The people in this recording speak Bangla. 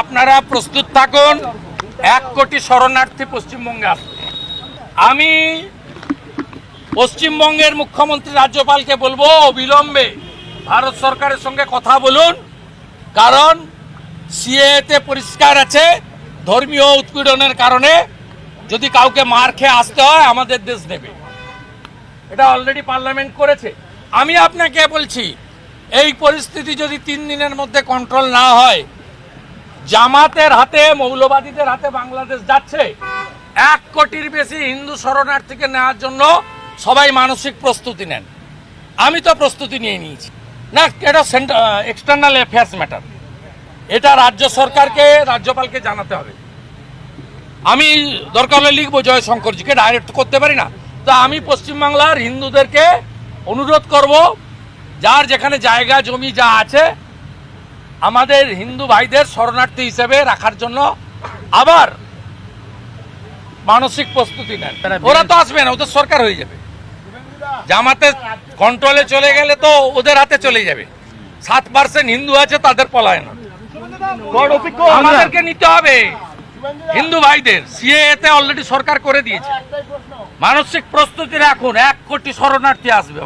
আপনারা প্রস্তুত থাকুন। এক কোটি শরণার্থী পশ্চিমবঙ্গে আসবে আমি পশ্চিমবঙ্গের মুখ্যমন্ত্রী রাজ্যপালকে বলব, অবিলম্বে ভারত সরকারের সঙ্গে কথা বলুন। কারণ সিএতে পরিষ্কার আছে, ধর্মীয় উৎপীড়নের কারণে যদি কাউকে মার খেয়ে আসতে হয়, আমাদের দেশ দেবে। এটা অলরেডি পার্লামেন্ট করেছে। আমি আপনাকে বলছি, এই পরিস্থিতি যদি তিন দিনের মধ্যে কন্ট্রোল না হয় জামাতের হাতে, মৌলবাদীদের হাতে বাংলাদেশ যাচ্ছে। এক কোটির বেশি হিন্দু শরণার্থীকে নেওয়ার জন্য সবাই মানসিক প্রস্তুতি নেন। আমি তো প্রস্তুতি নিয়ে নিয়েছি। না এটা এক্সটার্নাল অ্যাফেয়ার্স ম্যাটার এটা রাজ্য সরকারকে, রাজ্যপালকে জানাতে হবে। আমি দরকার হলে লিখব জয়শঙ্করজিকে ডাইরেক্ট করতে পারি না। তো আমি পশ্চিমবাংলার হিন্দুদেরকে অনুরোধ করব, যার যেখানে জায়গা, জমি যা আছে আমাদের হিন্দু ভাইদের শরণার্থী হিসেবে রাখার জন্য আবার মানসিক প্রস্তুতি নেন। ওরা তো আসবে না ওদের সরকার হয়ে যাবে। জামাতে কন্ট্রোলে চলে গেলে তো ওদের হাতে চলে যাবে। সাত পার্সেন্ট হিন্দু আছে তাদের পলায় না। আমাদেরকে নিতে হবে। হিন্দু ভাইদের সিএতে অলরেডি সরকার করে দিয়েছে। মানসিক প্রস্তুতি রাখুন এক কোটি শরণার্থী আসবে।